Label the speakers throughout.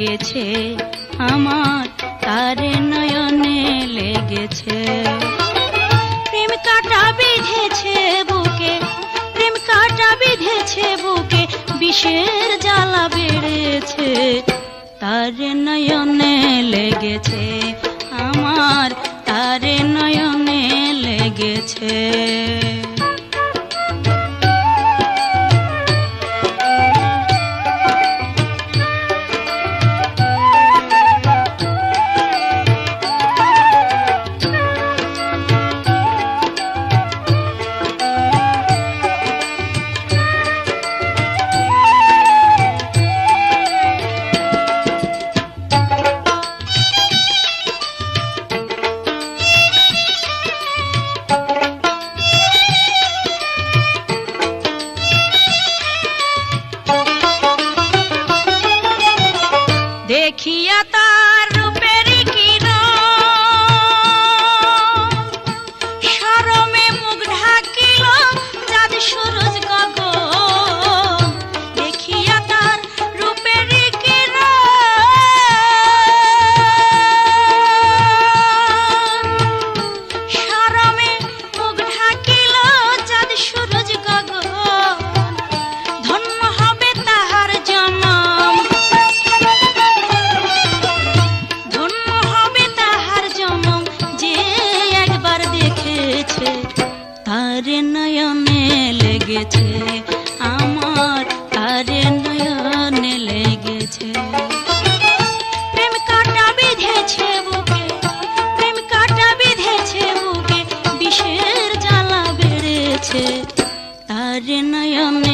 Speaker 1: লেগেছে, আমার তার নয়নে লেগেছে। প্রেম কাটা বেঁধেছে বুকে, প্রেম কাটা বেঁধেছে বুকে, বিষের জ্বালা বেড়েছে। তার নয়নে লেগেছে, আমার তার নয়নে লেগেছে। Narinayane.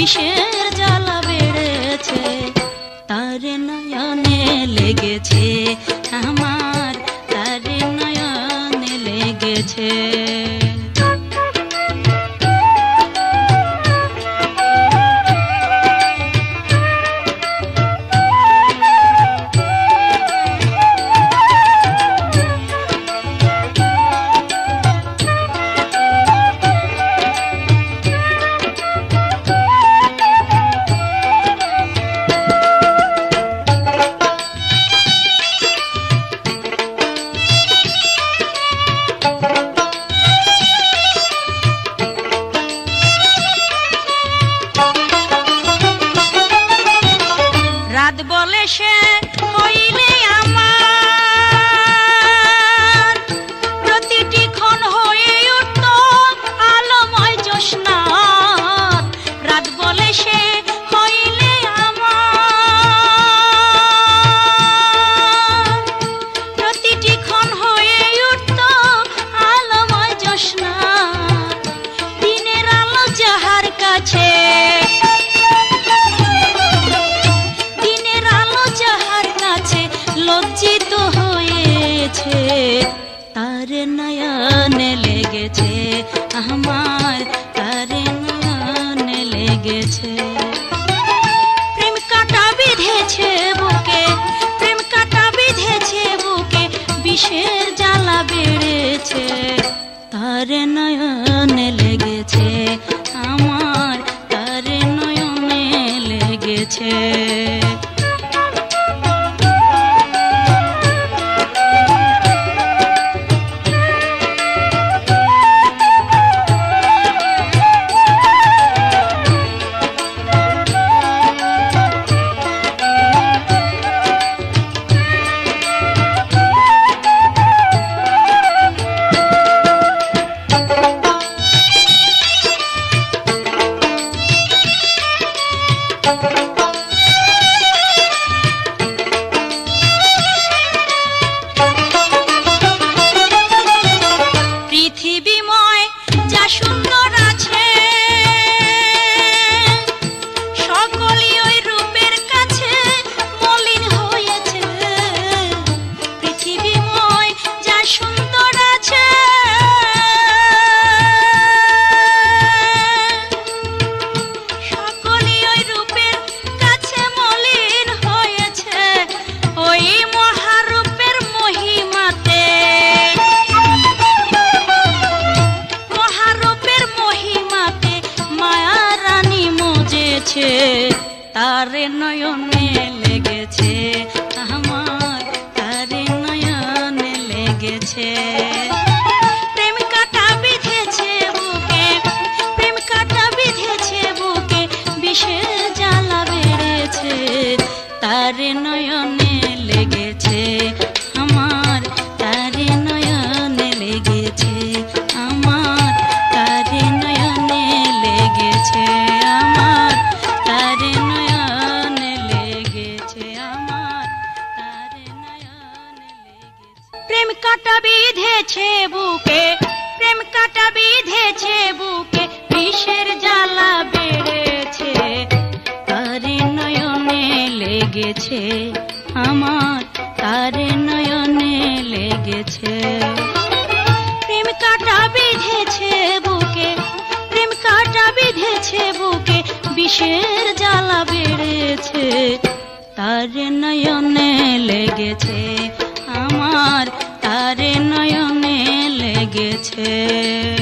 Speaker 1: বিষের জ্বালা বেড়েছে তার নয়নে লেগেছে। Hashem. বেঁধেছে বুকে, প্রেম কাটা বেঁধেছে বুকে, বিষের জ্বালা বেড়েছে। তার নয়নে লেগেছে, আমার তার নয়নে লেগেছে। লেগেছে বুকে। প্রেম কাটা বিঁধেছে বুকে, বিষের জ্বালা বেড়েছে। তারে নয়নে লেগেছে আমার, তারে নয়নে লেগেছে। প্রেম কাটা বিঁধেছে বুকে, প্রেম কাটা বিঁধেছে বুকে, বিষের জ্বালা বেড়েছে। তার নয়নে লেগেছে আমার, তার নয়নে লেগেছে